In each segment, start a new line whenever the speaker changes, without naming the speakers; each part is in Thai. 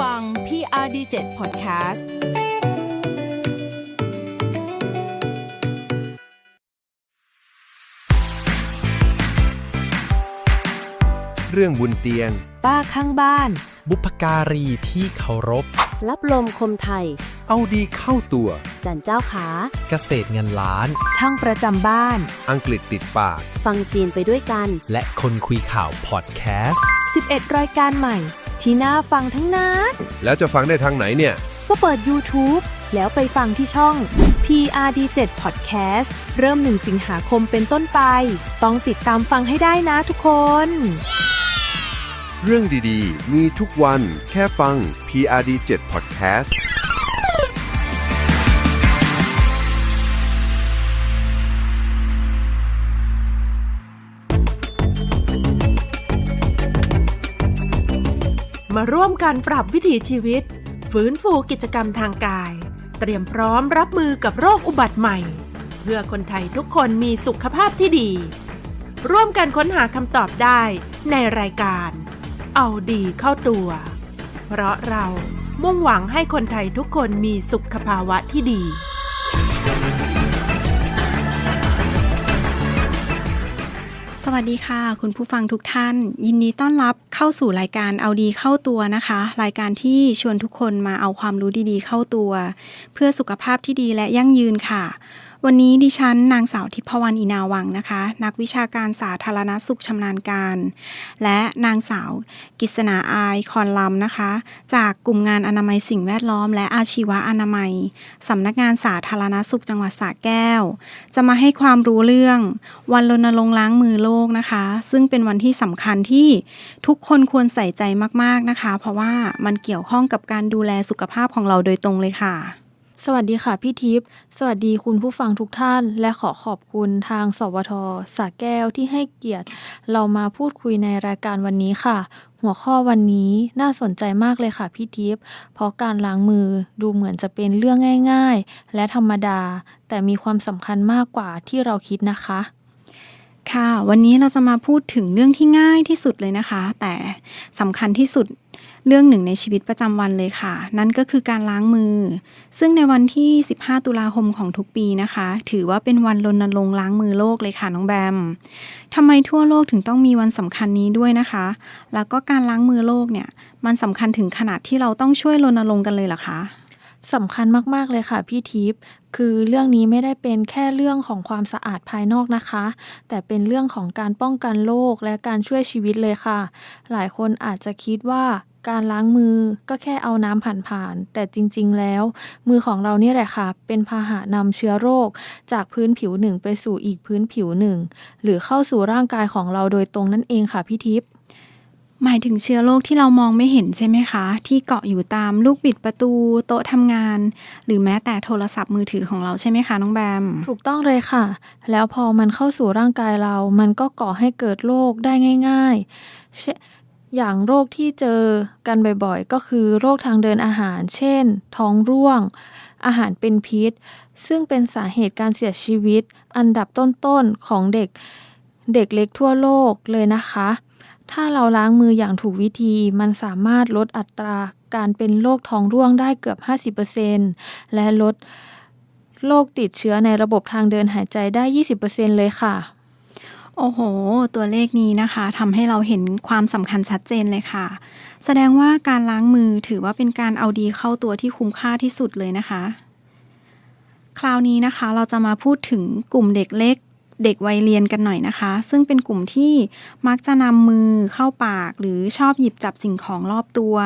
ฟัง PRD7 Podcast
เรื่องบุญเตียง
ป้าข้างบ้าน
บุพการีที่เคารพ
รับลมคมไทย
เอาดีเข้าตัว
จันเจ้าขา
เกษตรเงินล้าน
ช่างประจำบ้าน
อังกฤษติดปาก
ฟังจีนไปด้วยกัน
และคนคุยข่าวพอดแคสต์
11 รายการใหม่ ที่น่าฟังทั้งนั้น
แล้วจะฟังได้ทางไหนเนี่ย
ก็เปิด YouTube แล้วไปฟังที่ช่อง PRD7 Podcast เริ่ม 1 สิงหาคมเป็นต้นไป ต้องติดตามฟังให้ได้นะทุกคน
เรื่องดีๆ มีทุกวันแค่ฟัง PRD7 Podcast
มาร่วมกันปรับวิถีชีวิต ฟื้นฟูกิจกรรมทางกาย เตรียมพร้อมรับมือกับโรคอุบัติใหม่ เพื่อคนไทยทุกคนมีสุขภาพที่ดี ร่วมกันค้นหาคำตอบได้ในรายการ เอาดีเข้าตัว เพราะเรามุ่งหวังให้คนไทยทุกคนมีสุขภาวะที่ดี
วัสดีค่ะ คุณผู้ฟังทุกท่าน ยินดีต้อนรับเข้าสู่รายการเอาดีเข้าตัวนะคะ รายการที่ชวนทุกคนมาเอาความรู้ดีๆ เข้าตัว เพื่อสุขภาพที่ดีและยั่งยืนค่ะ วันนี้ดิฉันนางสาวทิพวรรณอินาวังนะคะ นักวิชาการสาธารณสุขชำนาญการ และนางสาวกิษณาอายคอนลำนะคะ จากกลุ่มงานอนามัยสิ่งแวดล้อม และอาชีวะอนามัยสำนักงานสาธารณสุขจังหวัดสระแก้ว จะมาให้ความรู้เรื่องวันรณรงค์ล้างมือโลกนะคะ ซึ่งเป็นวันที่สำคัญที่ทุกคนควรใส่ใจมาก ๆนะคะ เพราะว่ามันเกี่ยวข้องกับการดูแลสุขภาพของเราโดยตรงเลยค่ะ
สวัสดีค่ะพี่ทิพย์สวัสดีคุณผู้ฟังทุกท่าน และขอขอบคุณทางสวทสาแก้วที่ให้เกียรติ เรามาพูดคุยในรายการวันนี้ค่ะ หัวข้อวันนี้น่าสนใจมากเลยค่ะพี่ทิพย์เพราะการล้างมือดูเหมือนจะเป็นเรื่องง่าย ๆ และธรรมดา แต่มีความสำคัญมากกว่าที่เราคิดนะคะ
ค่ะ วันนี้เราจะมาพูดถึงเรื่องที่ง่ายที่สุดเลยนะคะ แต่สำคัญที่สุด เรื่องหนึ่งในชีวิตประจำวันเลยค่ะ นั่นก็คือการล้างมือ ซึ่งในวันที่ 15 ตุลาคมของทุกปีนะคะ ถือว่าเป็นวันรณรงค์ล้างมือโลกเลยค่ะน้องแบมทำไมทั่วโลกถึงต้องมีวันสำคัญนี้ด้วยนะคะ แล้วก็การล้างมือโลกเนี่ยมันสำคัญถึงขนาดที่เราต้องช่วยรณรงค์กันเลยเหรอคะ
สำคัญมาก ๆ เลยค่ะพี่ทิพย์คือเรื่องนี้ไม่ได้เป็นแค่เรื่องของความสะอาดภายนอกนะคะ แต่เป็นเรื่องของการป้องกันโรคและการช่วยชีวิตเลยค่ะ หลายคนอาจจะคิดว่า การล้างมือก็แค่เอาน้ำผ่านๆ แต่จริงๆ แล้ว มือของเราเนี่ยแหละค่ะ เป็นพาหะนำเชื้อโรค จากพื้นผิวหนึ่งไปสู่อีกพื้นผิวหนึ่ง หรือเข้าสู่ร่างกายของเราโดยตรงนั่นเองค่ะพี่ทิพย์
หมายถึงเชื้อโรคที่เรามองไม่เห็นใช่ไหมคะ ที่เกาะอยู่ตามลูกบิดประตู โต๊ะทำงาน หรือแม้แต่โทรศัพท์มือถือของเราใช่ไหมคะน้องแบม
ถูกต้องเลยค่ะ แล้วพอมันเข้าสู่ร่างกายเรา มันก็ก่อให้เกิดโรคได้ง่ายๆเช่น อย่างโรคที่เจอกันบ่อยๆ ก็คือโรคทางเดินอาหาร เช่น ท้องร่วง อาหารเป็นพิษ ซึ่งเป็นสาเหตุการเสียชีวิต อันดับต้นๆ ของเด็ก เด็กเล็กทั่วโลกเลยนะคะ ถ้าเราล้างมืออย่างถูกวิธี มันสามารถลดอัตราการเป็นโรคท้องร่วงได้เกือบ 50%และลดโรคติดเชื้อในระบบทางเดินหายใจได้ 20%เลยค่ะ
โอ้โห ตัวเลขนี้นะคะทำให้เราเห็นความสำคัญชัดเจนเลยค่ะ แสดงว่าการล้างมือถือว่าเป็นการเอาดีเข้าตัวที่คุ้มค่าที่สุดเลยนะคะ คราวนี้นะคะเราจะมาพูดถึงกลุ่มเด็กเล็ก เด็กวัยเรียนกันหน่อยนะคะ ซึ่งเป็นกลุ่มที่มักจะนำมือเข้าปาก หรือชอบหยิบจับสิ่งของรอบตัว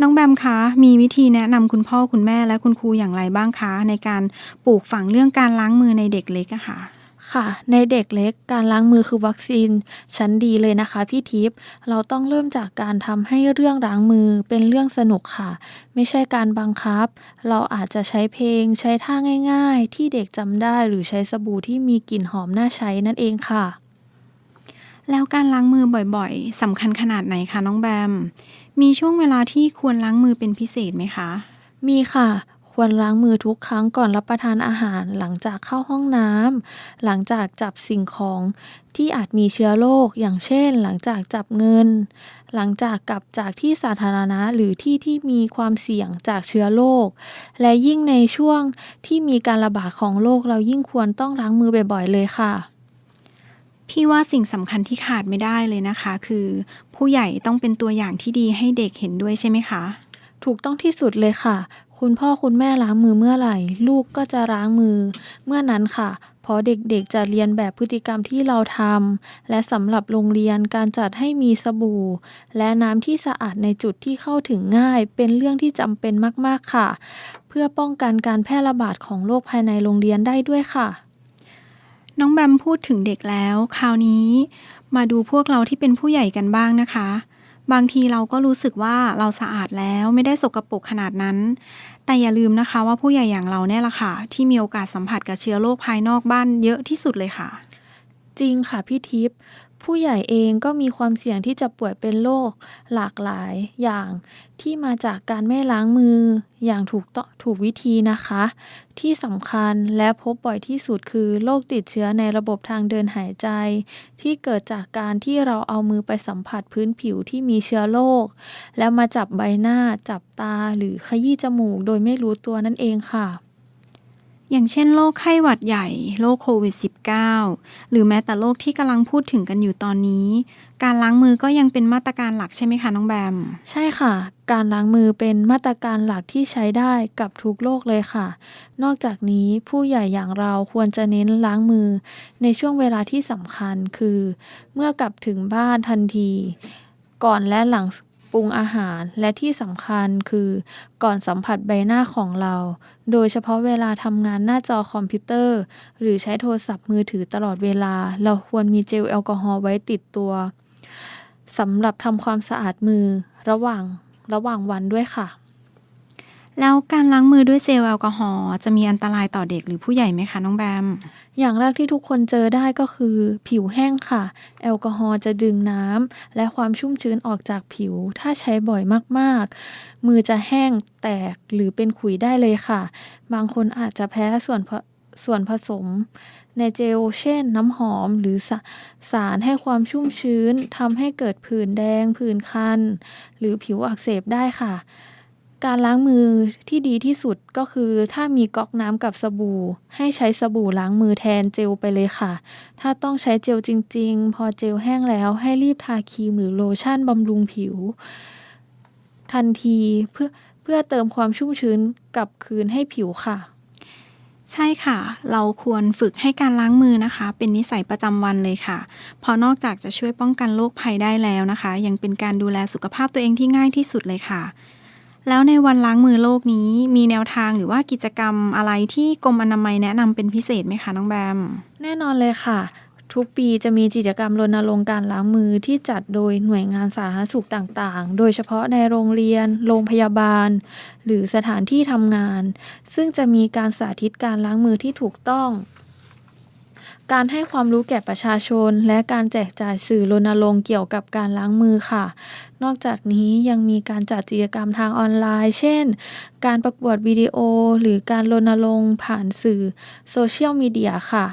น้องแบมคะ มีวิธีแนะนำคุณพ่อคุณแม่และคุณครูอย่างไรบ้างคะ ในการปลูกฝังเรื่องการล้างมือในเด็กเล็กอะค่ะ
ค่ะ ในเด็กเล็กการล้างมือคือวัคซีนชั้นดีเลยนะคะพี่ทิพย์เราต้องเริ่มจากการทำให้เรื่องล้างมือเป็นเรื่องสนุกค่ะ ไม่ใช่การบังคับ เราอาจจะใช้เพลง ใช้ท่าง่าย ๆ ที่เด็กจำได้หรือใช้สบู่ที่มีกลิ่นหอมน่าใช้นั่นเองค่ะ
แล้วการล้างมือบ่อยๆสำคัญขนาดไหนคะน้องแบม มีช่วงเวลาที่ควรล้างมือเป็นพิเศษไหมคะ
มีค่ะ ควรล้างมือทุกครั้งก่อนรับประทานอาหาร หลังจากเข้าห้องน้ำหลังจากจับสิ่งของที่อาจมีเชื้อโรคอย่างเช่น หลังจากจับเงิน หลังจากกลับจากที่สาธารณะหรือที่ที่มีความเสี่ยงจากเชื้อโรคและยิ่งในช่วงที่มีการระบาดของโรคเรายิ่งควรต้องล้างมือบ่อยๆ เลยค่ะ
พี่ว่าสิ่งสำคัญที่ขาดไม่ได้เลยนะคะ คือ ผู้ใหญ่ต้องเป็นตัวอย่างที่ดีให้เด็กเห็นด้วยใช่ไหมคะ
ถูกต้องที่สุดเลยค่ะ คุณพ่อคุณแม่ล้างมือเมื่อไหร่ ลูกก็จะล้างมือ เมื่อนั้นค่ะเพราะเด็กๆจะเรียนแบบพฤติกรรมที่เราทำและสำหรับโรงเรียนการจัดให้มีสบู่ และน้ำที่สะอาดในจุดที่เข้าถึงง่าย เป็นเรื่องที่จำเป็นมากๆค่ะ เพื่อป้องกันการแพร่ระบาดของโรคภายในโรงเรียนได้ด้วยค่ะ
น้องแบมพูดถึงเด็กแล้ว คราวนี้ มาดูพวกเราที่เป็นผู้ใหญ่กันบ้างนะคะบางทีเราก็รู้สึกว่าเราสะอาดแล้วไม่ได้สกรปรกขนาดนั้น แต่อย่าลืมนะคะว่าผู้ใหญ่อย่างเราเนี่ยแหละค่ะ ที่มีโอกาสสัมผัสกับเชื้อโรคภายนอกบ้านเยอะที่สุดเลยค่ะ
จริงค่ะพี่ทิพย์ ผู้ใหญ่เองก็มีความเสี่ยงที่จะป่วยเป็นโรคหลากหลายอย่างที่มาจากการไม่ล้างมืออย่างถูกต้องถูกวิธีนะคะ ที่สำคัญและพบบ่อยที่สุดคือโรคติดเชื้อในระบบทางเดินหายใจ ที่เกิดจากการที่เราเอามือไปสัมผัสพื้นผิวที่มีเชื้อโรคแล้วมาจับใบหน้า จับตาหรือขยี้จมูกโดยไม่รู้ตัวนั่นเองค่ะ
อย่างเช่นโรคไข้หวัดใหญ่ โรคโควิด -19 หรือแม้แต่โรคที่กำลังพูดถึงกันอยู่ตอนนี้ การล้างมือก็ยังเป็นมาตรการหลักใช่ไหมคะน้องแบม
ใช่ค่ะ การล้างมือเป็นมาตรการหลักที่ใช้ได้กับทุกโรคเลยค่ะ นอกจากนี้ผู้ใหญ่อย่างเราควรจะเน้นล้างมือ ในช่วงเวลาที่สำคัญคือ เมื่อกลับถึงบ้านทันที ก่อนและหลัง ปรุงอาหารและที่สำคัญคือก่อนสัมผัสใบหน้าของเรา โดยเฉพาะเวลาทำงานหน้าจอคอมพิวเตอร์ หรือใช้โทรศัพท์มือถือตลอดเวลา เราควรมีเจลแอลกอฮอล์ไว้ติดตัวสำหรับทำความสะอาดมือระหว่างระหว่างวันด้วยค่ะ
แล้วการล้างมือด้วยเจลแอลกอฮอล์จะมีอันตรายต่อเด็กหรือผู้ใหญ่ไหมคะน้องแบม
อย่างแรกที่ทุกคนเจอได้ก็คือ ผิวแห้งค่ะ แอลกอฮอล์จะดึงน้ำและความชุ่มชื้นออกจากผิว ถ้าใช้บ่อยมากๆ มือจะแห้งแตกหรือเป็นขุยได้เลยค่ะ บางคนอาจจะแพ้ส่วนผส่วนผสม ในเจลเช่นน้ำหอมหรือสสารให้ความชุ่มชื้นทำให้เกิดผื่นแดง ผื่นคัน หรือผิวอักเสบได้ค่ะ การล้างมือที่ดีที่สุดก็คือ ถ้ามีก๊อกน้ำกับสบู่ ให้ใช้สบู่ล้างมือแทนเจลไปเลยค่ะ ถ้าต้องใช้เจลจริง ๆ พอเจลแห้งแล้วให้รีบทาครีมหรือโลชั่นบำรุงผิว ทันทีเพื่อเพื่อเติมความชุ่มชื้นกลับคืนให้ผิวค่ะ
ใช่ค่ะ เราควรฝึกให้การล้างมือนะคะ เป็นนิสัยประจำวันเลยค่ะ เพราะนอกจากจะช่วยป้องกันโรคภัยได้แล้วนะคะ ยังเป็นการดูแลสุขภาพตัวเองที่ง่ายที่สุดเลยค่ะ แล้วในวันล้างมือโลกนี้มีแนวทางหรือว่ากิจกรรมอะไรที่กรมอนามัยแนะนำเป็นพิเศษไหมคะน้องแบม
แน่นอนเลยค่ะ ทุกปีจะมีกิจกรรมรณรงค์การล้างมือที่จัดโดยหน่วยงานสาธารณสุขต่างๆ โดยเฉพาะในโรงเรียน โรงพยาบาล หรือสถานที่ทำงาน ซึ่งจะมีการสาธิตการล้างมือที่ถูกต้อง การให้ความรู้แก่ประชาชน และการแจกจ่ายสื่อรณรงค์เกี่ยวกับการล้างมือค่ะ นอกจากนี้ยังมีการจัดกิจกรรมทางออนไลน์ เช่น การประกวดวิดีโอ หรือการรณรงค์ผ่านสื่อโซเชียลมีเดียค่ะ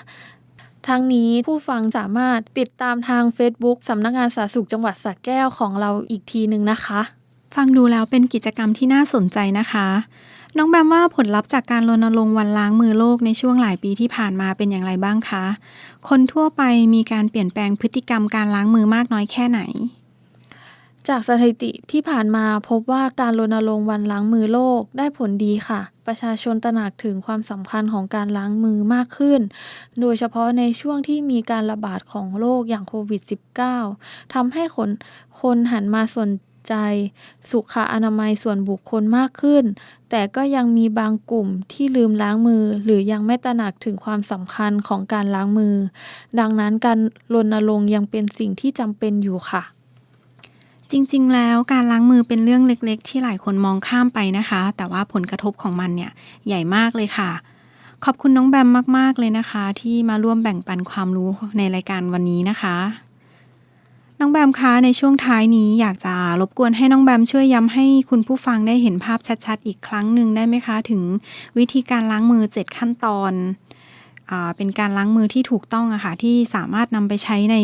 ทั้งนี้ผู้ฟังสามารถติดตามทาง Facebook สำนักงานสาธารณสุขจังหวัดสระแก้วของเราอีกทีหนึ่งนะคะ
ฟังดูแล้วเป็นกิจกรรมที่น่าสนใจนะคะ น้องแบมว่าผลลัพธ์จากการรณรงค์วันล้างมือโลกในช่วงหลายปีที่ผ่านมาเป็นอย่างไรบ้างคะ คนทั่วไปมีการเปลี่ยนแปลงพฤติกรรมการล้างมือมากน้อยแค่ไหน
จากสถิติที่ผ่านมาพบว่าการรณรงค์วันล้างมือโลกได้ผลดีค่ะ ประชาชนตระหนักถึงความสำคัญของการล้างมือมากขึ้น โดยเฉพาะในช่วงที่มีการระบาดของโรคอย่างโควิด -19 ทำให้คนคนหันมาสน ใจ สุขอนามัยส่วนบุคคลมากขึ้น แต่ก็ยังมีบางกลุ่มที่ลืมล้างมือ หรือยังไม่ตระหนักถึงความสำคัญของการล้างมือ ดังนั้นการรณรงค์ยังเป็นสิ่งที่จำเป็นอยู่ค่ะ
จริง ๆ แล้วการล้างมือเป็นเรื่องเล็ก ๆ ที่หลายคนมองข้ามไปนะคะ แต่ว่าผลกระทบของมันเนี่ยใหญ่มากเลยค่ะ ขอบคุณน้องแบมมาก ๆ เลยนะคะ ที่มาร่วมแบ่งปันความรู้ในรายการวันนี้นะคะ น้องแบมคะในช่วงท้ายนี้อยากจะรบกวนให้น้องแบมช่วยย้ำให้คุณผู้ฟังได้เห็นภาพชัดๆ อีกครั้งหนึ่งได้ไหมคะ ถึงวิธีการล้างมือ 7 ขั้นตอนอเป็นการล้างมือที่ถูกต้องอะค่ะที่สามารถนำไปใช้ใน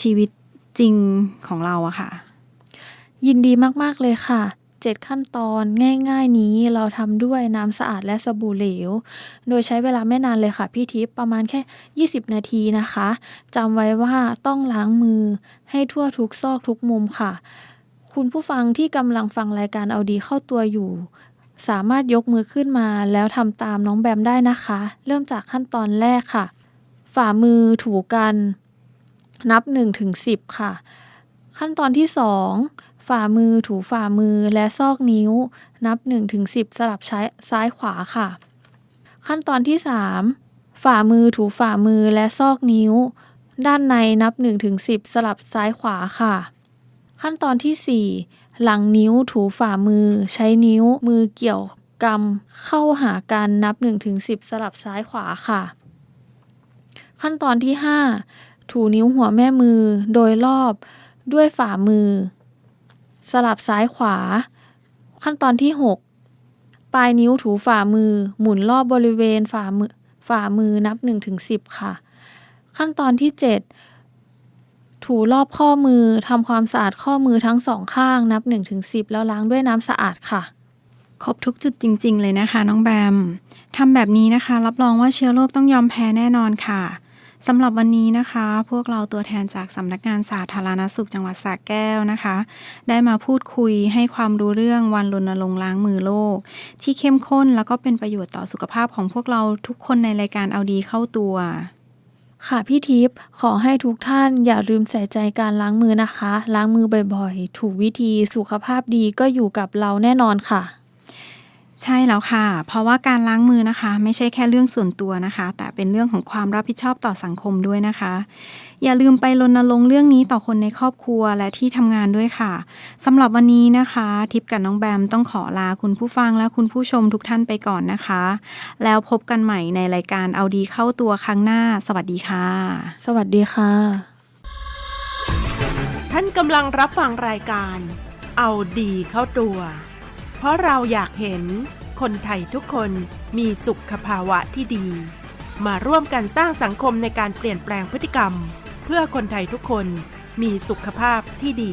ชีวิตจริงของเราอะค่ะ
ยินดีมากๆเลยค่ะ 7 ขั้นตอนง่ายๆนี้เราทำด้วยน้ำสะอาดและสบู่เหลว โดยใช้เวลาไม่นานเลยค่ะพี่ทิพย์ประมาณแค่ 20 นาทีนะคะจำไว้ว่าต้องล้างมือให้ทั่วทุกซอกทุกมุมค่ะ คุณผู้ฟังที่กำลังฟังรายการเอาดีเข้าตัวอยู่ สามารถยกมือขึ้นมาแล้วทำตามน้องแบมได้นะคะ เริ่มจากขั้นตอนแรกค่ะ ฝ่ามือถูกัน นับ1ถึง10 ค่ะ ขั้นตอนที่ 2 ฝ่ามือถูฝ่ามือและซอกนิ้ว นับ1ถึง10 สลับใช้ซ้ายขวาค่ะ ขั้นตอนที่ 3 ฝ่ามือถูฝ่ามือและซอกนิ้ว ด้านในนับ1ถึง10 สลับซ้ายขวาค่ะ ขั้นตอนที่ 4 หลังนิ้วถูฝ่ามือ ใช้นิ้วมือเกี่ยวกำเข้าหากันนับ1ถึง10 สลับซ้ายขวาค่ะ ขั้นตอนที่ 5 ถูนิ้วหัวแม่มือโดยรอบด้วยฝ่ามือ สลับซ้ายขวา ขั้นตอนที่ 6 ปลายนิ้วถูฝ่ามือ หมุนรอบบริเวณฝ่ามือฝ่ามือนับ1ถึงค่ะ ขั้นตอนที่ 7 ถูรอบข้อมือทำความสะอาดข้อมือทั้งสองข้างนับ1ถึงแล้วล้างด้วยน้ำสะอาดค่ะ
ครบทุกจุดจริง ๆ เลยนะคะ น้องแบมทำแบบนี้นะคะ รับรองว่าเชื้อโรคต้องยอมแพ้แน่นอนค่ะ สำหรับวันนี้นะคะ พวกเราตัวแทนจากสำนักงานสาธารณสุขจังหวัดสระแก้วนะคะ ได้มาพูดคุยให้ความรู้เรื่องวันรณรงค์ล้างมือโลก ที่เข้มข้นแล้วก็เป็นประโยชน์ต่อสุขภาพของพวกเราทุกคนในรายการเอาดีเข้าตัว
ค่ะพี่ทิพย์ขอให้ทุกท่านอย่าลืมใส่ใจการล้างมือนะคะ ล้างมือบ่อยๆ ถูกวิธีสุขภาพดีก็อยู่กับเราแน่นอนค่ะ
ใช่แล้วค่ะ เพราะว่าการล้างมือนะคะ ไม่ใช่แค่เรื่องส่วนตัวนะคะ แต่เป็นเรื่องของความรับผิดชอบต่อสังคมด้วยนะคะ อย่าลืมไปรณรงค์เรื่องนี้ต่อคนในครอบครัวและที่ทำงานด้วยค่ะสำหรับวันนี้นะคะ ทิพย์กับน้องแบมต้องขอลาคุณผู้ฟังและคุณผู้ชมทุกท่านไปก่อนนะคะ แล้วพบกันใหม่ในรายการเอาดีเข้าตัวครั้งหน้า สวัสดีค่ะ
สวัสดีค่ะ
ท่านกำลังรับฟังรายการ เอาดีเข้าตัว เพราะเราอยากเห็นคนไทยทุกคนมีสุขภาวะที่ดี มาร่วมกันสร้างสังคมในการเปลี่ยนแปลงพฤติกรรม เพื่อคนไทยทุกคนมีสุขภาพที่ดี